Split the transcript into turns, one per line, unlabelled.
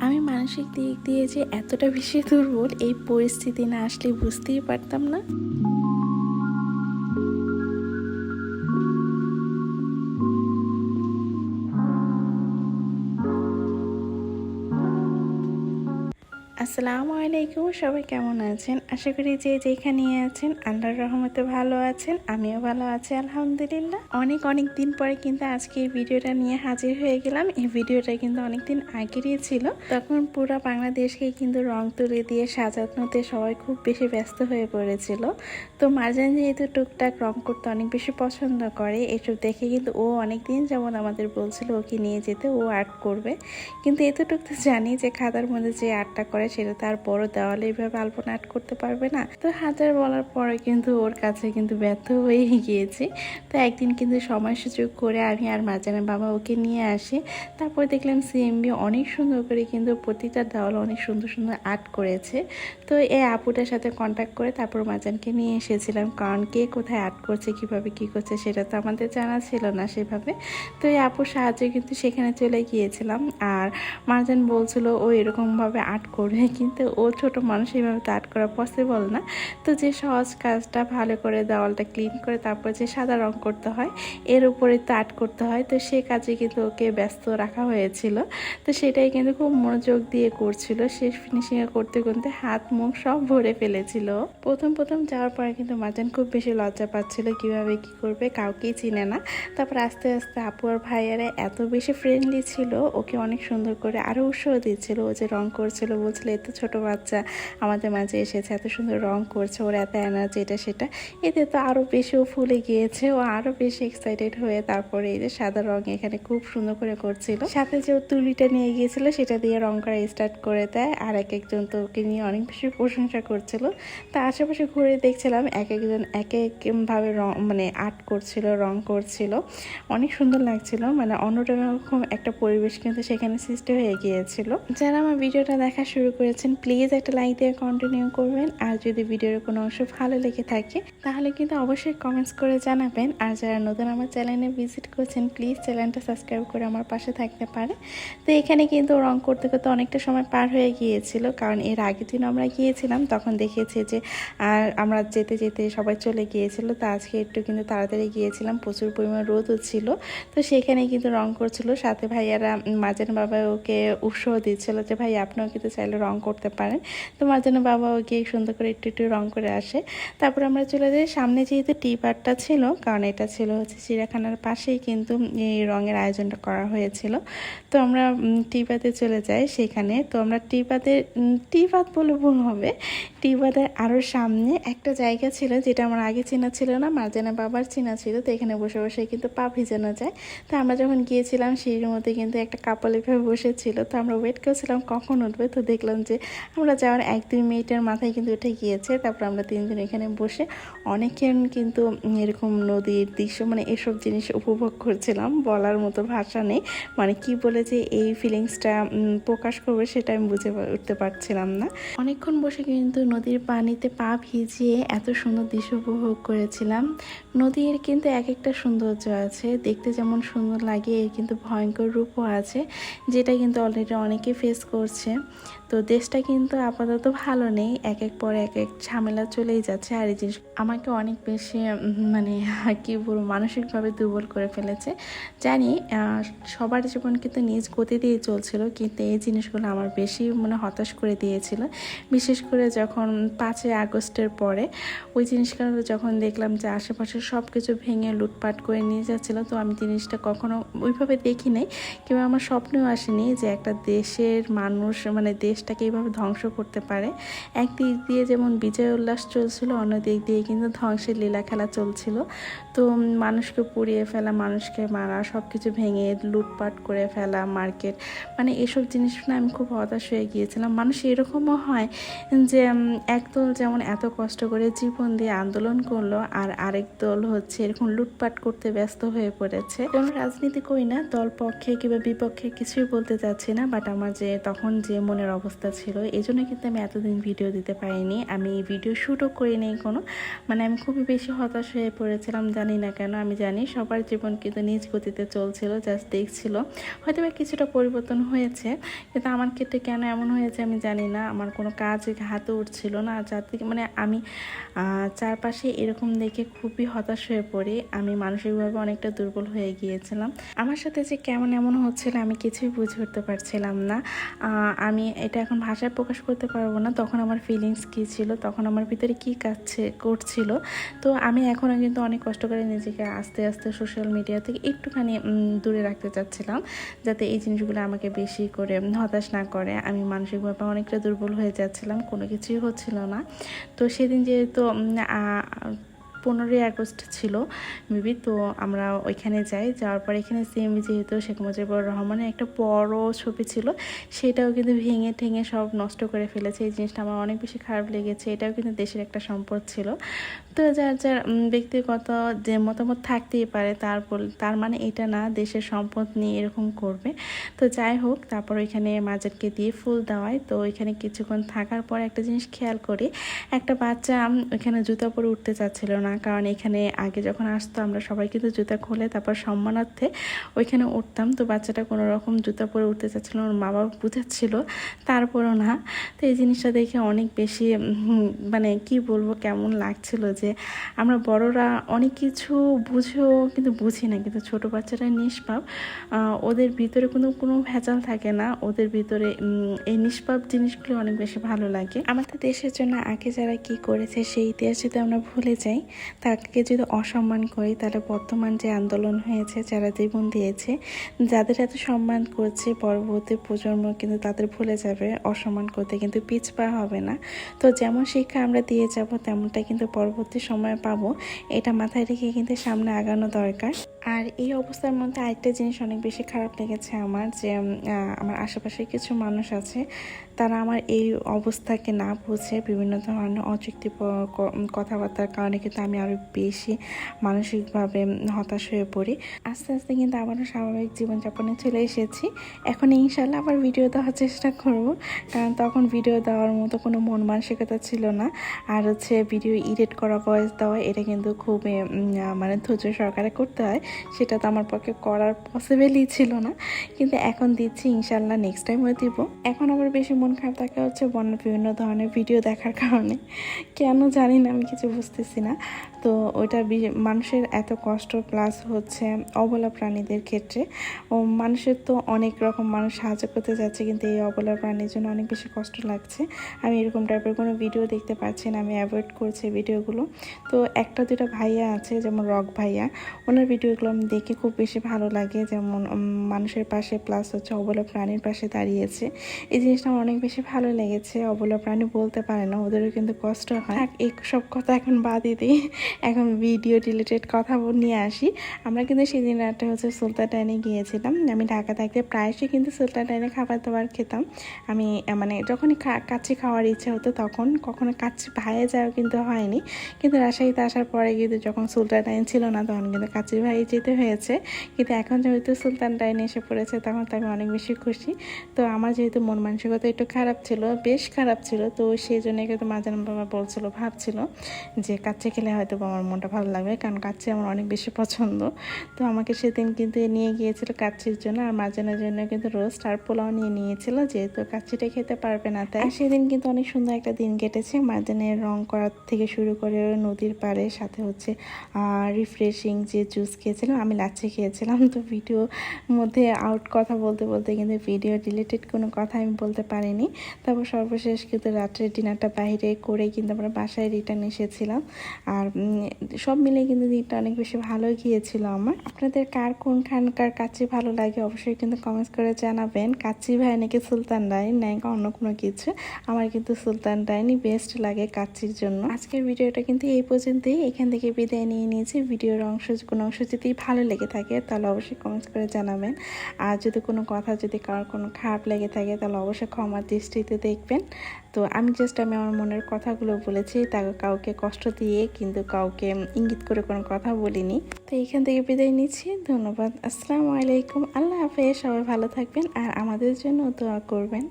আমি মানসিক দিক দিয়ে যে এতটা বেশি দুর্বল, এই পরিস্থিতি না আসলে বুঝতেই পারতাম না। আসসালামু আলাইকুম, সবাই কেমন আছেন? আশা করি যে যেখানে আছেন, আল্লাহর রহমতে ভালো আছেন, আমিও ভালো আছি, আলহামদুলিল্লাহ। অনেক অনেক দিন পরে কিন্তু আজকে এই ভিডিওটা নিয়ে হাজির হয়ে গেলাম। এই ভিডিওটা কিন্তু অনেক দিন আগেরই ছিল। তখন পুরো বাংলাদেশকে কিন্তু রং তুলে দিয়ে সাজানোতে সবাই খুব বেশি ব্যস্ত হয়ে পড়েছিল। তো মারজান যেহেতু টুকটাক রং করতে অনেক বেশি পছন্দ করে, এসব দেখে কিন্তু ও অনেক দিন যেমন আমাদের বলছিল, ওকে নিয়ে যেতে ও আর্ট করবে। কিন্তু এতটুকু তো জানি যে খাতার মধ্যে যে আর্টটা করে সেটা তার বড় দেওয়ালে এইভাবে আলপনা আর্ট করতে পারবে না। তো হাজার বলার পরে কিন্তু ওর কাছে কিন্তু ব্যর্থ হয়েই গিয়েছি। তো একদিন কিন্তু সময় সুযোগ করে আমি আর মাজানের বাবা ওকে নিয়ে আসি। তারপর দেখলাম সিএমবি অনেক সুন্দর করে কিন্তু প্রতিটা দেওয়াল অনেক সুন্দর সুন্দর আর্ট করেছে। তো এই আপুটার সাথে কন্ট্যাক্ট করে তারপর মাজানকে নিয়ে এসেছিলাম। কারণ কে কোথায় আর্ট করছে, কীভাবে কি করছে সেটা তো আমাদের জানা ছিল না সেভাবে। তো এই আপুর সাহায্যে কিন্তু সেখানে চলে গিয়েছিলাম। আর মারজান বলছিল ও এরকমভাবে আর্ট করবে কিন্তু ও ছোট মানুষ, এইভাবে তো আর্ট করা পসিবল না। তো যে সহজ কাজটা, ভালো করে দেওয়ালটা ক্লিন করে তারপর যে সাদা রং করতে হয়, এর উপরে তো আর্ট করতে হয়। তো সে কাজে কিন্তু ওকে ব্যস্ত রাখা হয়েছিল। তো সেটাই কিন্তু খুব মনোযোগ দিয়ে করছিল। শেষ ফিনিশিংয়ে করতে করতে হাত, মুখ সব ভরে ফেলেছিল। প্রথম প্রথম যাওয়ার পরে কিন্তু মাজান খুব বেশি লজ্জা পাচ্ছিল কীভাবে কি করবে, কাউকেই চিনে না। তারপর আস্তে আস্তে আপু আর ভাইয়ারা এত বেশি ফ্রেন্ডলি ছিল, ওকে অনেক সুন্দর করে আরও উৎসাহ দিচ্ছিল। ও যে রং করছিল, বলছিল এত ছোট বাচ্চা, আমাদের মাঝে এসেছে, এত সুন্দর রং করছে, ওর এত এনার্জি এটা সেটা। এতে তো আরও বেশি ও ফুলে গিয়েছে, ও আরও বেশি এক্সাইটেড হয়ে তারপরে এই যে সাদা রং এখানে খুব সুন্দর করে করছিল। সাথে যে ও তুলিটা নিয়ে গিয়েছিল, সেটা দিয়ে রং করা স্টার্ট করে দেয়, আর এক একজন তো ওকে নিয়ে অনেক বেশি প্রশংসা করছিল। তা আশেপাশে ঘুরে দেখছিলাম, এক একজন এক একভাবে রং মানে আর্ট করছিল, রং করছিল। অনেক সুন্দর লাগছিল মানে অন্যরকম একটা পরিবেশ কিন্তু সেখানে সৃষ্টি হয়ে গিয়েছিল। যারা আমার ভিডিওটা দেখা শুরু করেছেন প্লিজ একটা লাইক দিয়ে কন্টিনিউ করবেন। আর যদি ভিডিওর কোনো অংশ ভালো লেগে থাকে, তাহলে কিন্তু অবশ্যই কমেন্টস করে জানাবেন। আর যারা নতুন আমার চ্যানেলে ভিজিট করছেন প্লিজ চ্যানেলটা সাবস্ক্রাইব করে আমার পাশে থাকতে পারে। তো এখানে কিন্তু রং করতে করতে অনেকটা সময় পার হয়ে গিয়েছিল, কারণ এর আগের দিন আমরা গিয়েছিলাম, তখন দেখেছি যে, আর আমরা যেতে যেতে সবাই চলে গিয়েছিল, তো আজকে একটু কিন্তু তাড়াতাড়ি গিয়েছিলাম, প্রচুর পরিমাণ রোদও ছিল। তো সেখানে কিন্তু রং করছিল, সাথে ভাইয়ারা মাঝের বাবা ওকে উৎসাহ দিচ্ছিল যে, ভাই, আপনিও কিন্তু চাইলে রং করতে পারেন। তো মাঝানো বাবা ওকে সুন্দর করে একটু একটু রং করে আসে। তারপর আমরা চলে যাই। সামনে যেহেতু টি ছিল, কারণ এটা ছিল হচ্ছে চিড়িয়াখানার পাশেই কিন্তু এই রঙের আয়োজনটা করা হয়েছিল। তো আমরা টি পাতে চলে যাই সেখানে। তো আমরা টি পাতে টি পাত বলে ভুল হবে। টি পাতের আরও সামনে একটা জায়গা ছিল, যেটা আমার আগে চেনা ছিল না, মার্জানা বাবার চেনা ছিল। তো এখানে বসে বসে কিন্তু পা ভিজানো যায়। তো আমরা যখন গিয়েছিলাম সেই মধ্যে কিন্তু একটা কাপল এভাবে বসেছিল। তো আমরা ওয়েট করছিলাম কখন উঠবে, তো দেখলাম যে আমরা যাওয়ার এক দুই মিনিটের মাথায় কিন্তু উঠে গিয়েছে, তারপর আমরা তিনজন এখানে বসে অনেকক্ষণ কিন্তু এরকম নদীর দৃশ্য মানে এসব জিনিস উপভোগ করছিলাম, বলার মতো ভাষা নেই। মানে কি বলে যে এই ফিলিংসটা প্রকাশ করবে সেটা আমি বুঝে উঠতে পারছিলাম না। অনেকক্ষণ বসে কিন্তু নদীর পানিতে পা ভিজিয়ে এত সুন্দর দৃশ্য উপভোগ করেছিলাম। নদীর কিন্তু এক একটা সৌন্দর্য আছে, দেখতে যেমন সুন্দর লাগে, এর কিন্তু ভয়ঙ্কর রূপও আছে, যেটা কিন্তু অলরেডি অনেকে ফেস করছে। তো দেশটা কিন্তু আপাতত ভালো নেই এক এক পর এক এক ঝামেলা চলেই যাচ্ছে আর এই জিনিস আমাকে অনেক বেশি মানে কি বলব, মানসিকভাবে দুর্বল করে ফেলেছে। জানি সবার জীবন কিন্তু নিজ গতি দিয়ে চলছিল, কিন্তু এই জিনিসগুলো আমার বেশি মানে হতাশ করে দিয়েছিল। বিশেষ করে যখন পাঁচই আগস্টের পরে ওই জিনিসগুলো যখন দেখলাম যে আশেপাশে সব কিছু ভেঙে লুটপাট করে নিয়ে যাচ্ছিল, তো আমি জিনিসটা কখনো ওইভাবে দেখি নাই কিংবা আমার স্বপ্নেও আসেনি যে একটা দেশের মানুষ মানে দেশটাকে এইভাবে ধ্বংস করতে পারে। একদিক দিয়ে যেমন বিজয় উল্লাস চলছিল, অন্য দিক দিয়ে কিন্তু ধ্বংসের লীলা খেলা চলছিল। তো মানুষকে পুড়িয়ে ফেলা, মানুষকে মারা সব কিছু ভেঙে লুটপাট করে ফেলা, মার্কেট মানে এসব জিনিস শুনে আমি খুব হতাশ হয়ে গিয়েছিলাম। মানুষ এরকমও হয় যে একদল যেমন এত কষ্ট করে জীবন দিয়ে আন্দোলন করল আর আরেক দল হচ্ছে এরকম লুটপাট করতে ব্যস্ত হয়ে পড়েছে। কোনো রাজনীতি করি না, দল পক্ষে কিংবা বিপক্ষে কিছুই বলতে চাচ্ছি না বাট আমার যে, তখন যে মনের অবস্থা ছিল। এই জন্য কিন্তু আমি এতদিন ভিডিও দিতে পারিনি। আমি ভিডিও শ্যুটও করি নেই কোনো মানে আমি খুবই বেশি হতাশ হয়ে পড়েছিলাম, জানি না কেন। আমি জানি সবার জীবন কিন্তু নিজ গতিতে চলছিল জাস্ট দেখছিল। হয়তো বা কিছুটা পরিবর্তন হয়েছে, কিন্তু আমার ক্ষেত্রে কেন এমন হয়েছে আমি জানি না। আমার কোনো কাজ হাতে উঠছিল না। থেকে মানে আমি চারপাশে এরকম দেখে খুবই হতাশ হয়ে পড়ি। আমি মানসিকভাবে অনেকটা দুর্বল হয়ে গিয়েছিলাম। আমার সাথে যে কেমন এমন হচ্ছিল আমি কিছুই বুঝে উঠতে পারছিলাম না। আমি এটা এখন ভাষায় প্রকাশ করতে পারব না। তখন আমার ফিলিংস কী ছিল? তখন আমার ভিতরে কী কাজ করছিল? তো আমি এখনও কিন্তু অনেক কষ্ট করে নিজেকে আস্তে আস্তে সোশ্যাল মিডিয়া থেকে একটুখানি দূরে রাখতে চাচ্ছিলাম। যাতে এই জিনিসগুলো আমাকে বেশি করে হতাশ না করে। আমি মানসিকভাবে অনেকটা দুর্বল হয়ে যাচ্ছিলাম। কোনো কিছুই হচ্ছিল না। তো সেদিন যেহেতু পনেরোই আগস্ট ছিল, মেবি, তো আমরা ওইখানে যাই। যাওয়ার পর এখানে সেম যেহেতু শেখ মুজিবুর রহমানের একটা বড় ছবি ছিল, সেটাও কিন্তু ভেঙে ঠেঙে সব নষ্ট করে ফেলেছে। এই জিনিসটা আমার অনেক বেশি খারাপ লেগেছে। এটাও কিন্তু দেশের একটা সম্পদ ছিল। তো যার যার ব্যক্তিগত যে মতামত থাকতেই পারে, তার তার মানে এটা না, দেশের সম্পদ নিয়ে এরকম করবে। তো যাই হোক, তারপর ওইখানে মাজারকে দিয়ে ফুল দেওয়ায়। তো ওইখানে কিছুক্ষণ থাকার পর একটা জিনিস খেয়াল করি, একটা বাচ্চা ওইখানে জুতা পরে উঠতে চাচ্ছিল না। কারণ এখানে আগে যখন আসতো আমরা সবাই কিন্তু জুতা খুলে তারপর সম্মানার্থে ওইখানে উঠতাম। তো বাচ্চাটা কোনো রকম জুতা পরে উঠতে চাচ্ছিল ওর মা বাবা বুঝাচ্ছিল, তারপরও না। তো এই জিনিসটা দেখে অনেক বেশি মানে কি বলব, কেমন লাগছিল যে আমরা বড়রা অনেক কিছু বুঝেও কিন্তু বুঝি না। কিন্তু ছোট বাচ্চারা নিষ্পাপ ওদের ভিতরে কোনো কোনো ভেজাল থাকে না। ওদের ভিতরে এই নিষ্পাপ জিনিসগুলো অনেক বেশি ভালো লাগে। আমাদের দেশের জন্য আগে যারা কি করেছে সেই ইতিহাস যদি আমরা ভুলে যাই। তাকে যদি অসম্মান করি, তাহলে বর্তমান যে আন্দোলন হয়েছে, যারা জীবন দিয়েছে, যাদের এত সম্মান করছে পরবর্তী প্রজন্ম কিন্তু তাদের ভুলে যাবে, অসম্মান করতে কিন্তু পিছপা হবে না। তো যেমন শিক্ষা আমরা দিয়ে যাব, তেমনটা কিন্তু পরবর্তী সময়ে পাবো। এটা মাথায় রেখে কিন্তু সামনে আগানো দরকার। আর এই অবস্থার মধ্যে আরেকটা জিনিস অনেক বেশি খারাপ লেগেছে আমার, যে আমার আশেপাশে কিছু মানুষ আছে তারা আমার এই অবস্থাকে না বুঝে বিভিন্ন ধরনের অযুক্তি কথাবার্তার কারণে কিন্তু আমি আরও বেশি মানসিকভাবে হতাশ হয়ে পড়ি। আস্তে আস্তে কিন্তু আবারও স্বাভাবিক জীবনযাপনে চলে এসেছি। এখন ইনশাল্লাহ আবার ভিডিও দেওয়ার চেষ্টা করব, কারণ তখন ভিডিও দেওয়ার মতো কোনো মন মানসিকতা ছিল না। আর হচ্ছে ভিডিও এডিট করা, ভয়েস দেওয়া, এটা কিন্তু খুবই মানে ধৈর্য সহকারে করতে হয়। সেটা তো আমার পক্ষে করার পসিবলই ছিল না। কিন্তু এখন দিচ্ছি, ইনশাল্লাহ নেক্সট টাইমও দিব। এখন আবার বেশি মন খারাপ থাকে হচ্ছে বন্য বিভিন্ন ধরনের ভিডিও দেখার কারণে। কেন জানি না, আমি কিছু বুঝতেছি না। তো ওইটা মানুষের এত কষ্ট প্লাস হচ্ছে অবলা প্রাণীদের ক্ষেত্রে। ও মানুষের তো অনেক রকম মানুষ সাহায্য করতে যাচ্ছে কিন্তু এই অবলা প্রাণীর জন্য অনেক বেশি কষ্ট লাগছে। আমি এরকম টাইপের কোনো ভিডিও দেখতে পাচ্ছি না, আমি অ্যাভয়েড করছি ভিডিওগুলো তো একটা দুটো ভাইয়া আছে, যেমন রক ভাইয়া, ওনার ভিডিওগুলো আমি দেখে খুব বেশি ভালো লাগে। যেমন মানুষের পাশে প্লাস হচ্ছে অবলা প্রাণীর পাশে দাঁড়িয়েছে। এই জিনিসটা আমার অনেক বেশি ভালো লেগেছে। অবলা প্রাণী বলতে পারে না, ওদেরও কিন্তু কষ্ট হয়। এই সব কথা এখন বাদই দিই। এখন ভিডিও রিলেটেড কথা নিয়ে আসি। আমরা কিন্তু সেদিন রাতে হচ্ছে সুলতান গিয়েছিলাম। আমি ঢাকা থাকতে প্রায়শই কিন্তু সুলতান ডাইনে খাবার দাবার খেতাম। আমি মানে যখনই কাচ্চি খাওয়ার ইচ্ছা হতো তখন, কখনো কাচ্চি ভাইয়ে যাওয়া কিন্তু হয়নি। কিন্তু রাজশাহীতে আসার পরে কিন্তু যখন সুলতান ডাইন ছিল না, তখন কিন্তু কাচ্চি ভাই যেতে হয়েছে। কিন্তু এখন যেহেতু সুলতান ডাইন এসে পড়েছে, তখন তো আমি অনেক বেশি খুশি। তো আমার যেহেতু মন মানসিকতা একটু খারাপ ছিল, বেশ খারাপ ছিল। তো সেই জন্য কিন্তু মাঝে বাবা বলছিল, ভাবছিল যে কাচ্চি খেলে হয়তো বা আমার মনটা ভালো লাগবে, কারণ কাচ্চি আমার অনেক বেশি পছন্দ। তো আমাকে সেদিন কিন্তু নিয়ে গিয়েছিল কাচ্চির জন্য, আর মাঝানোর জন্য কিন্তু রোস্ট আর পোলাও নিয়ে নিয়েছিল, যেহেতু কাচ্চিটা খেতে পারবে না, তাই সেদিন কিন্তু অনেক সুন্দর একটা দিন কেটেছে। মার্জানের রং করার থেকে শুরু করে নদীর পাড়ে, সাথে হচ্ছে রিফ্রেশিং যে জুস খেয়েছিলাম, আমি লাচ্ছি খেয়েছিলাম। তো ভিডিও মধ্যে আউট কথা বলতে বলতে কিন্তু ভিডিও রিলেটেড কোনো কথা আমি বলতে পারিনি। তারপর সর্বশেষ কিন্তু রাত্রের ডিনারটা বাইরে করে কিন্তু আমরা বাসায় রিটার্ন এসেছিলাম। আর সব মিলে কিন্তু দিনটা অনেক বেশি ভালো গিয়েছিল আমার। আপনাদের কার কোনখানকার কাচ্চি ভালো লাগে অবশ্যই কিন্তু কমেন্টস করে জানাবেন। কাচ্চি ভাই নাকি সুলতান ডাইন নাকি অন্য কোনো কিছু। আমার কিন্তু সুলতান ডাইনই বেস্ট লাগে কাচ্চির জন্য। আজকের ভিডিওটা কিন্তু এই পর্যন্তই। এখান থেকে বিদায় নিয়ে নিয়েছি। ভিডিওর অংশ, কোনো অংশ যদি ভালো লেগে থাকে, তাহলে অবশ্যই কমেন্টস করে জানাবেন। আর যদি কোনো কথা, যদি কারোর কোনো খারাপ লেগে থাকে, তাহলে অবশ্যই ক্ষমার দৃষ্টিতে দেখবেন। তো আমি জাস্ট আমি আমার মনের কথাগুলো বলেছি, তা কাউকে কষ্ট দিয়ে কিন্তু কাউকে ইঙ্গিত করে কোনো কথা বলিনি। তো এইখান থেকে বিদায় নিচ্ছি। ধন্যবাদ। আসসালামু আলাইকুম। আল্লাহ হাফেজ। সবাই ভালো থাকবেন আর আমাদের জন্য দোয়া করবেন।